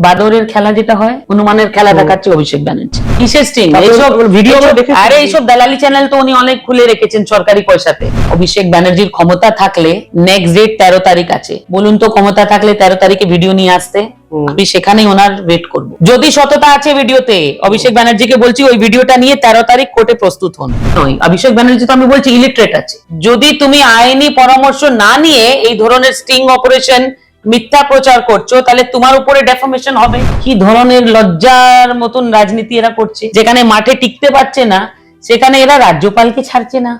বাদরের খেলা যেটা হয় হনুমানের খেলা দেখাচ্ছে অভিষেক ব্যানার্জি। কিসের স্টিং এইসব এইসব- দেখেছি। আরে এইসব দালালি চ্যানেল তো উনি অনেক খুলে রেখেছেন সরকারি পয়সাতে। অভিষেক ব্যানার্জির ক্ষমতা থাকলে নেক্সট ডেট তেরো তারিখ আছে। বলুন তো ক্ষমতা থাকলে তেরো তারিখে ভিডিও নিয়ে আসতে। আমি সেখানেই ওনার ওয়েট করব। যদি সততা আছে ভিডিওতে অভিষেক ব্যানার্জিকে বলছি ওই ভিডিওটা নিয়ে তেরো তারিখ কোর্টে প্রস্তুত হন। নয় অভিষেক ব্যানার্জি তো আমি বলছি ইলিটারেট আছে। যদি তুমি আইনি পরামর্শ না নিয়ে এই ধরনের স্টিং অপারেশন মিথ্যা প্রচার করছ, তাহলে তোমার উপরে ডেফামেশন হবে। কি ধরনের লজ্জার মতন রাজনীতি এরা করছে? যেখানে মাঠে টিকতে পারছে না, সেখানে এরা রাজ্যপালকে ছাড়ছে না।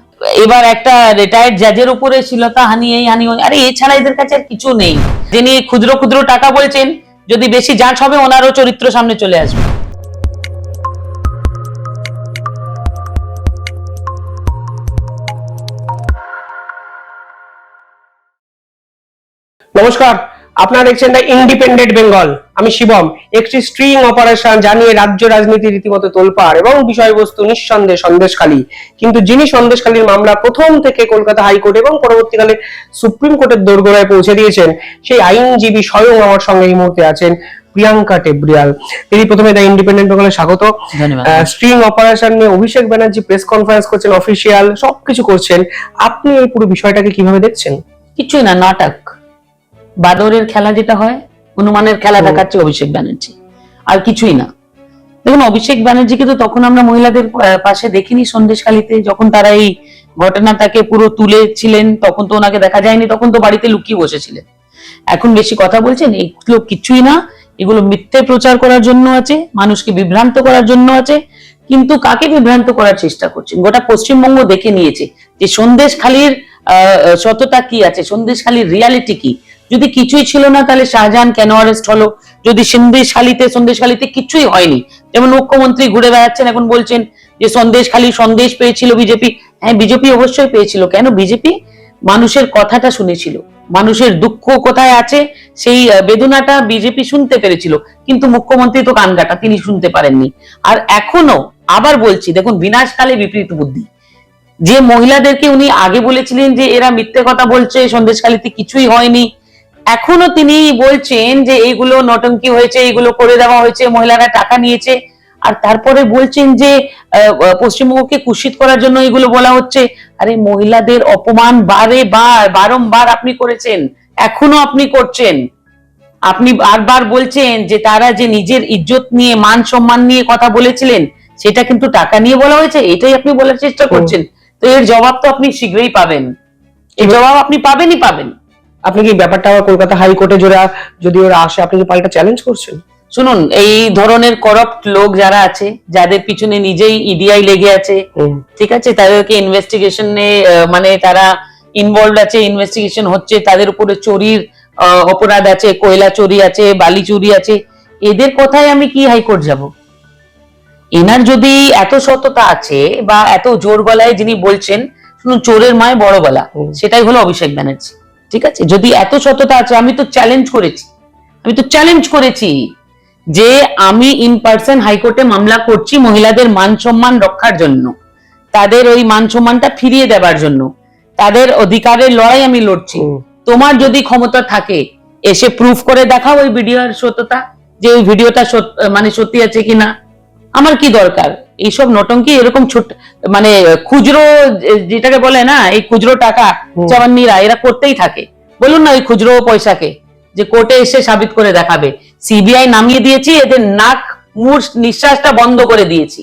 এবার একটা রিটায়ার্ড জাজের উপরে শ্লীলতা হানি, এই হানি। আরে এছাড়া এদের কাছে আর কিছু নেই। যিনি ক্ষুদ্র ক্ষুদ্র টাকা বলছেন, যদি বেশি যাচ হবে, ওনারও চরিত্র সামনে চলে আসবে। নমস্কার। আপনারা দেখছেন দ্য ইন্ডিপেন্ডেন্ট বেঙ্গল আমি শিবম। একটি স্ট্রিং অপারেশন জানিয়ে রাজ্য রাজনীতি রীতিমতো তোলপাড় এবং বিষয়বস্তু নিঃসন্দেহ সন্দেশখালী। কিন্তু যিনি সন্দেশখালীর মামলা প্রথম থেকে কলকাতা হাইকোর্ট এবং পরবর্তীকালে সুপ্রিম কোর্টের দোরগোড়ায় পৌঁছে দিয়েছেন সেই আইনজীবী স্বয়ং আমার সঙ্গে এই মুহূর্তে আছেন প্রিয়াঙ্কা টেব্রিয়াল। তিনি প্রথমে দ্য ইন্ডিপেন্ডেন্ট বেঙ্গলে স্বাগত। স্ট্রিং অপারেশন নিয়ে অভিষেক ব্যানার্জি প্রেস কনফারেন্স করছেন অফিসিয়াল সবকিছু করছেন। আপনি এই পুরো বিষয়টাকে কীভাবে দেখছেন? কিছুই না নাটক। বাদরের খেলা যেটা হয় হনুমানের খেলা দেখাচ্ছে অভিষেক ব্যানার্জি। আর কিছুই না। দেখুন অভিষেক ব্যানার্জিকে তো তখন আমরা মহিলাদের পাশে দেখিনি সন্দেশখালিতে। যখন তারা এই ঘটনাটাকে পুরো তুলেছিলেন তখন তো ওনাকে দেখা যায়নি তখন তো বাড়িতে লুকিয়ে বসেছিলেন। এখন বেশি কথা বলছেন এগুলো কিছুই না। এগুলো মিথ্যে প্রচার করার জন্য আছে মানুষকে বিভ্রান্ত করার জন্য আছে। কিন্তু কাকে বিভ্রান্ত করার চেষ্টা করছেন? গোটা পশ্চিমবঙ্গ দেখে নিয়েছে যে সন্দেশখালির আহ, সততা কি আছে? সন্দেশখালির রিয়ালিটি কি? যদি কিছুই ছিল না, তাহলে শাহজাহান কেন অ্যারেস্ট হলো? যদি সন্দেশখালিতে সন্দেশখালিতে কিছুই হয়নি। যেমন মুখ্যমন্ত্রী ঘুরে বেড়াচ্ছেন, এখন বলছেন যে সন্দেশখালি সন্দেশ পেয়েছিল বিজেপি। হ্যাঁ বিজেপি অবশ্যই পেয়েছিল। কেন বিজেপি? মানুষের কথাটা শুনেছিল। মানুষের দুঃখ কোথায় আছে? সেই বেদনাটা বিজেপি শুনতে পেরেছিল। কিন্তু মুখ্যমন্ত্রী তো কানগাটা তিনি শুনতে পারেননি। আর এখনও আবার বলছি, দেখুন, বিনাশকালে বিপরীত বুদ্ধি। যে মহিলাদেরকে উনি আগে বলেছিলেন যে এরা মিথ্যে কথা বলছে সন্দেশখালিতে কিছুই হয়নি এখনও তিনি বলছেন যে এইগুলো নটঙ্কি হয়েছে এইগুলো করে দেওয়া হয়েছে মহিলারা টাকা নিয়েছে। আর তারপরে বলছেন যে পশ্চিমবঙ্গকে কুষিত করার জন্য এগুলো বলা হচ্ছে। আরে মহিলাদের অপমান বারে বার বারংবার আপনি করেছেন এখনও আপনি করছেন। আপনি বারবার বলছেন যে তারা যে নিজের ইজ্জত নিয়ে মান সম্মান নিয়ে কথা বলেছিলেন সেটা কিন্তু টাকা নিয়ে বলা হয়েছে এটাই আপনি বলার চেষ্টা করছেন। তো এর জবাব তো আপনি শীঘ্রই পাবেন। এই জবাব আপনি পাবেনই পাবেন। আপনি কি ব্যাপারটা আবার কলকাতা হাইকোর্টে জোরে যদি ওরা আসে আপনি কি পাল্টা চ্যালেঞ্জ করছেন? শুনুন এই ধরনের করাপ্ট লোক যারা আছে যাদের পিছনে নিজেই ইডিআই লেগে আছে ঠিক আছে? তাদেরকে ইনভেস্টিগেশনে মানে তারা ইনভলভ আছে ইনভেস্টিগেশন হচ্ছে তাদের উপরে চুরির অপরাধ আছে কয়লা চুরি আছে বালি চুরি আছে। এদের কথায় আমি কি হাইকোর্ট যাব? এনার যদি এত সততা আছে বা এত জোর গলায় যিনি বলছেন শুনুন চোরের মায় বড় গলা। সেটাই হলো অভিষেক ব্যানার্জি। ঠিক আছে? যদি এত সততা আছে আমি তো চ্যালেঞ্জ করেছি। আমি তো চ্যালেঞ্জ করেছি যে আমি ইন পার্সন হাইকোর্টে মামলা করছি মহিলাদের মান সম্মান রক্ষার জন্য। তাদের ওই মান সম্মানটা ফিরিয়ে দেওয়ার জন্য। তাদের অধিকারের লড়াই আমি লড়ছি। তোমার যদি ক্ষমতা থাকে এসে প্রুফ করে দেখাও ওই ভিডিওর সত্যতা যে ওই ভিডিওটা মানে সত্যি আছে কিনা। আমার কি দরকার? এইসব নটঙ্কি এরকম ছোট মানে খুচরো যেটাকে বলে না এই খুচরো টাকা চাবান্নিরা এরা করতেই থাকে। বলুন না ওই খুচরো পয়সাকে যে কোর্টে এসে সাবিত করে দেখাবে। সিবিআই নামিয়ে দিয়েছি এদের নাক মুখ নিঃশ্বাসটা বন্ধ করে দিয়েছি।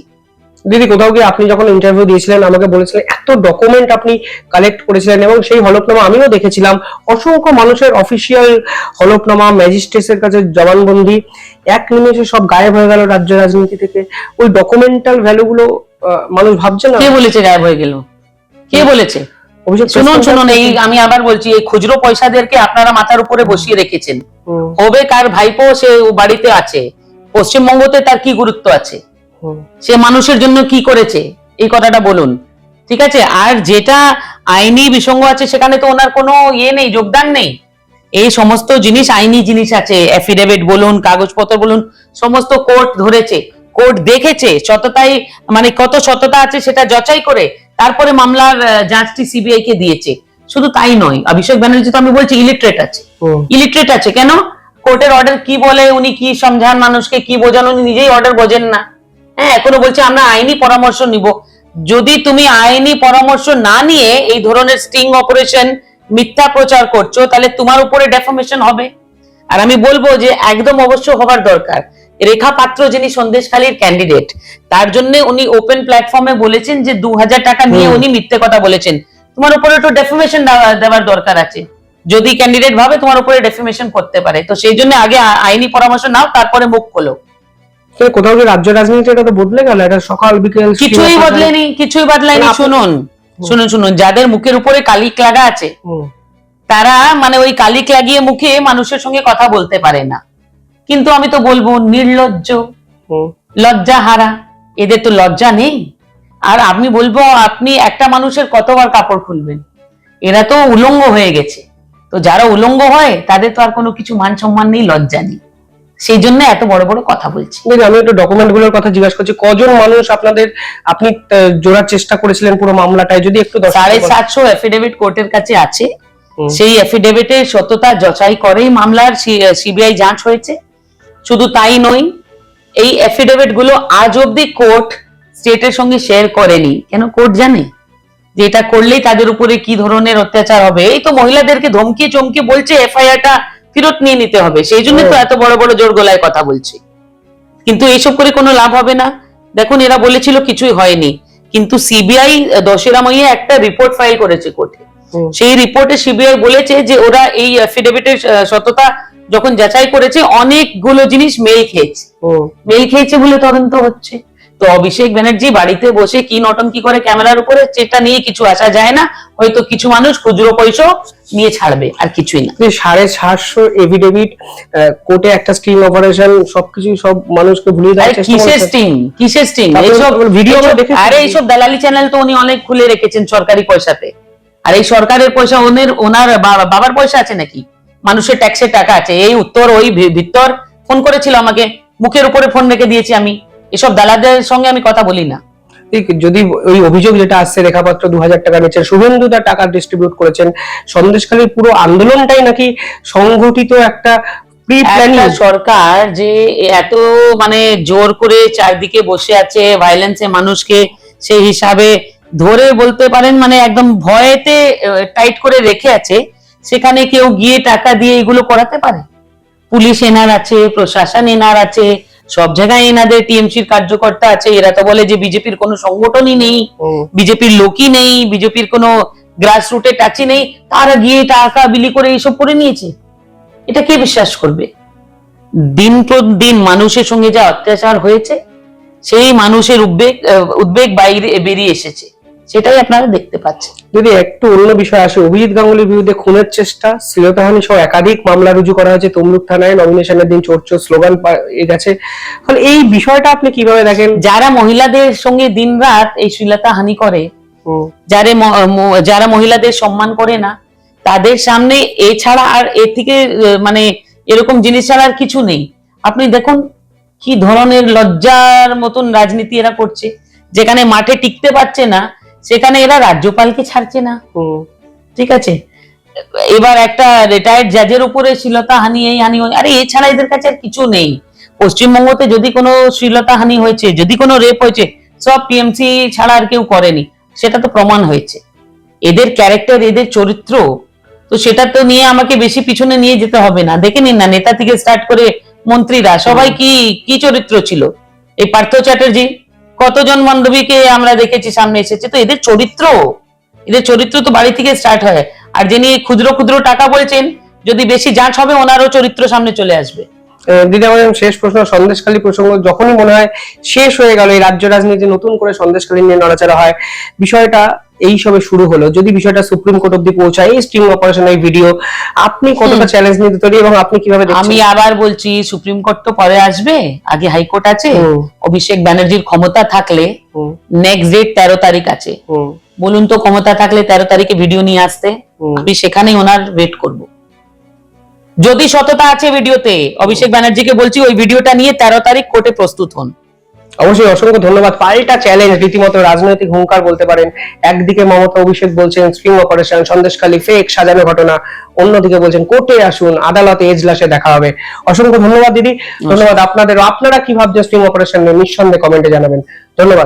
দিদি কোথাও গিয়ে আপনি যখন ইন্টারভিউ দিয়েছিলেন আমাকে বলেছিলেন এত ডকুমেন্ট আপনি কালেক্ট করেছিলেন এবং সেই হলফনামা আমিও দেখেছিলাম। অসংখ্য মানুষের অফিসিয়াল হলফনামা ম্যাজিস্ট্রেটের কাছে জবানবন্দি। এক নিমেষে সব গায়েব হয়ে গেল রাজ্য রাজনীতি থেকে। ওই ডকুমেন্টাল ভ্যালুগুলো মানুষ ভাবছে না? কে বলেছে গায়েব হয়ে গেল? কে বলেছে? শুনুন শুনুন এই আমি আবার বলছি এই খুচরো পয়সাদেরকে আপনারা মাথার উপরে বসিয়ে রেখেছেন। হবে কার ভাইপো সে বাড়িতে আছে? পশ্চিমবঙ্গতে তার কি গুরুত্ব আছে? সে মানুষের জন্য কি করেছে? এই কথাটা বলুন। ঠিক আছে? আর যেটা আইনি বিসঙ্গ আছে সেখানে তো ওনার কোনো ইয়ে নেই যোগদান নেই। এই সমস্ত জিনিস আইনি জিনিস আছে। অ্যাফিডেভিট বলুন কাগজপত্র বলুন সমস্ত কোর্ট ধরেছে। কোর্ট দেখেছে সততাই মানে কত সততা আছে সেটা যাচাই করে তারপরে মামলার যাঁচটি সিবিআই কে দিয়েছে। শুধু তাই নয় অভিষেক ব্যানার্জি তো আমি বলছি ইলিটারেট আছে। ইলিটারেট আছে কেন? কোর্টের অর্ডার কি বলে উনি কি সমঝান মানুষকে কি বোঝান উনি নিজেই অর্ডার বোঝেন না। হ্যাঁ এখনও বলছে আমরা আইনি পরামর্শ নিব। যদি তুমি আইনি পরামর্শ না নিয়ে এই ধরনের স্টিং অপারেশন মিথ্যা প্রচার করছ তাহলে তোমার উপরে ডেফামেশন হবে। আর আমি বলব যে একদম অবশ্য হবার দরকার। রেখা পাত্র যিনি সন্দেশখালীর ক্যান্ডিডেট তার জন্য উনি ওপেন প্ল্যাটফর্মে বলেছেন যে দু হাজার টাকা নিয়ে উনি মিথ্যে কথা বলেছেন। তোমার উপরে একটু ডেফামেশন দেওয়ার দরকার আছে। যদি ক্যান্ডিডেট ভাবে তোমার উপরে ডেফামেশন করতে পারে। তো সেই জন্য আগে আইনি পরামর্শ নাও তারপরে মুখ খোলো। কোথাও কি রাজ্য রাজনীতি এটা তো বদলে গেল এটা সকাল বিকেল কিছুই বদলেনি কিছুই বদলায়নি শুনুন শুনুন শুনুন যাদের মুখের উপরে কালিক লাগা আছে তারা মানে ওই কালিক লাগিয়ে মুখে মানুষের সঙ্গে কথা বলতে পারে না। কিন্তু আমি তো বলব নির্লজ্জ লজ্জা হারা এদের তো লজ্জা নেই। আর আমি বলব আপনি একটা মানুষের কতবার কাপড় খুলবেন? এরা তো উলঙ্গ হয়ে গেছে। তো যারা উলঙ্গ হয় তাদের তো আর কোনো কিছু মান সম্মান নেই লজ্জা নেই। সেই জন্য এত বড় বড় কথা বলছি। আমি একটু ডকুমেন্টগুলোর কথা জিজ্ঞাসা করছি। কজন মানুষ আপনাদের আপনি জোড়ার চেষ্টা করেছিলেন পুরো মামলাটায়? যদি একটু সাড়ে সাতশো এফিডেভিট কোর্টের কাছে আছে। সেই এফিডেভিটের সত্যতা যাচাই করেই মামলার সিবিআই যাঞ্চ হয়েছে। শুধু তাই নয় এই এফিডেভিটগুলো আজ অব্দি কোর্ট স্টেটের সঙ্গে শেয়ার করেনি। কেন কোর্ট জানে? যে এটা করলেই তাদের উপরে কি ধরনের অত্যাচার হবে? এই তো মহিলাদেরকে ধমকিয়ে চমকে বলছে এফআইআরটা ফেরত নিয়ে নিতে হবে। সেই জন্য তো এত বড় বড় জোর গলায় কথা বলছে। কিন্তু এইসব করে কোনো লাভ হবে না। দেখুন এরা বলেছিল কিছুই হয়নি। কিন্তু সিবিআই দশেরা মইয়ে একটা রিপোর্ট ফাইল করেছে কোর্টে। সেই রিপোর্টে সিবিআই বলেছে যে ওরা এই অ্যাফিডেভিটের সততা যখন যাচাই করেছে অনেকগুলো জিনিস মেল খেয়েছে। মেল খেয়েছে বলে তদন্ত হচ্ছে। তো অভিষেক ব্যানার্জি বাড়িতে বসে কি নটঙ্কি করে ক্যামেরার উপরে সেটা নিয়ে কিছু আসা যায় না। হয়তো কিছু মানুষ খুচরো পয়সা নিয়ে ছাড়বে আর কিছুই না। সাড়ে সাতশো এভিডেভিট কোর্টে একটা স্ট্রিং অপারেশন সবকিছু সব মানুষকে ভুলিয়ে দেওয়ার চেষ্টা কিসের করেছে। স্টিং কিসের স্টিং এইসব আমরা এইসব- আরে এইসব দালালি চ্যানেল তো উনি অনেক খুলে রেখেছেন সরকারি পয়সাতে। আর এই সরকারের পয়সা ওনের ওনার বাবার পয়সা আছে নাকি? মানুষের ট্যাক্সের টাকা আছে। এই উত্তর ওই ভিত্তর ফোন করেছিল আমাকে। মুখের উপরে ফোন রেখে দিয়েছি আমি। এসব দালালদের সঙ্গে আমি কথা বলি না। ঠিক, যদি ওই অভিযোগ যেটা আসছে রেখাপাত্র দু হাজার টাকা নিচ্ছেন শুভেন্দু তার টাকা ডিস্ট্রিবিউট করেছেন সন্দেশখালীর পুরো আন্দোলনটাই নাকি সংগঠিত একটা একটা সরকার যে এত মানে জোর করে চারদিকে বসে আছে ভায়োলেন্সে মানুষকে সেই হিসাবে ধরে বলতে পারেন মানে একদম ভয়েতে টাইট করে রেখে আছে সেখানে কেউ গিয়ে টাকা দিয়ে এগুলো করাতে পারে? পুলিশ এনার আছে প্রশাসন এনার আছে সব জায়গায় এনাদের টিএমসির কার্যকর্তা আছে এরা তো বলে যে বিজেপির কোনো সংগঠনই নেই বিজেপির লোকই নেই বিজেপির কোনো গ্রাস রুটে টাচই নেই তারা গিয়ে টাকা বিলি করে এইসব করে নিয়েছে। এটা কে বিশ্বাস করবে? দিন দিন মানুষের সঙ্গে যা অত্যাচার হয়েছে সেই মানুষের উদ্বেগ উদ্বেগ বাইরে বেরিয়ে এসেছে। সেটাই আপনারা দেখতে পাচ্ছেন। যদি একটু অন্য বিষয় আসে। অভিজিৎ গাঙ্গুলির বিরুদ্ধে খুনের চেষ্টা শ্লীলতাহানি সহ একাধিক মামলা রুজু করা হয়েছে। তমলুক থানায় নমিনেশনের দিন চোর চোর স্লোগান গেছে। ফলে এই বিষয়টা আপনি কীভাবে দেখেন? যারা মহিলাদের সঙ্গে দিনরাত এই শ্লীলতা হানি করে যারা যারা মহিলাদের সম্মান করে না তাদের সামনে এছাড়া আর এর থেকে মানে এরকম জিনিস ছাড়া আর কিছু নেই। আপনি দেখুন কি ধরনের লজ্জার মতন রাজনীতি এরা করছে। যেখানে মাঠে টিকতে পারছে না সেখানে এরা রাজ্যপালকে ছাড়ছে না। ঠিক আছে? এবার একটা রিটায়ার্ড জাজের উপরে শ্লীলতা হানি এই হানি ওই- আরে এছাড়া এদের কাছে আর কিছু নেই। পশ্চিমবঙ্গতে যদি কোনো শ্লীলতা হানি হয়েছে যদি কোনো রেপ হয়েছে সব টিএমসি ছাড়া আর কেউ করেনি। সেটা তো প্রমাণ হয়েছে। এদের ক্যারেক্টার এদের চরিত্র তো সেটা তো নিয়ে আমাকে বেশি পিছনে নিয়ে যেতে হবে না। দেখে নিন না নেতা থেকে স্টার্ট করে মন্ত্রীরা সবাই কি কি চরিত্র ছিল? এই পার্থ চ্যাটার্জি কতজন বান্ধবীকে আমরা দেখেছি, সামনে এসেছে, তো এদের চরিত্র এদের চরিত্র তো বাড়ি থেকে স্টার্ট হয়। আর যিনি ক্ষুদ্র ক্ষুদ্র টাকা বলছেন, যদি বেশি যাঁচ হবে, ওনারও চরিত্র সামনে চলে আসবে। দিদি, আমাদের শেষ প্রশ্ন, সন্দেশখালী প্রসঙ্গ যখনই মনে হয় শেষ হয়ে গেল, এই রাজ্য রাজনীতি নতুন করে সন্দেশখালী নিয়ে নড়াচড়া হয়, বিষয়টা এই সবে শুরু হলো। যদি বিষয়টা সুপ্রিম কোর্ট অব্দি পৌঁছায় এই স্ট্রিং অপারেশন এই ভিডিও আপনি কতটা চ্যালেঞ্জ নিতে তৈরি এবং আপনি কীভাবে আমি আবার বলছি সুপ্রিম কোর্ট তো পরে আসবে আগে হাইকোর্ট আছে অভিষেক ব্যানার্জির ক্ষমতা থাকলে নেক্সট ডেট তেরো তারিখ আছে। বলুন তো ক্ষমতা থাকলে তেরো তারিখে ভিডিও নিয়ে আসতে আমি সেখানেই ওনার ওয়েট করব। যদি সততা আছে ভিডিওতে অভিষেক ব্যানার্জিকে বলছি ওই ভিডিওটা নিয়ে তেরো তারিখ কোর্টে প্রস্তুত হন। অবশ্যই অসংখ্য ধন্যবাদ। পাল্টা চ্যালেঞ্জ রীতিমতো রাজনৈতিক হুঙ্কার বলতে পারেন। একদিকে মমতা অভিষেক বলছেন স্ট্রিং অপারেশন সন্দেশখালী ফেক সাজানো ঘটনা। অন্যদিকে বলছেন কোর্টে আসুন আদালতে এজলাসে দেখা হবে। অসংখ্য ধন্যবাদ দিদি। ধন্যবাদ আপনাদের আপনারা কি ভাবছেন স্ট্রিং অপারেশন নিয়ে? নিঃসন্দেহে কমেন্টে জানাবেন। ধন্যবাদ।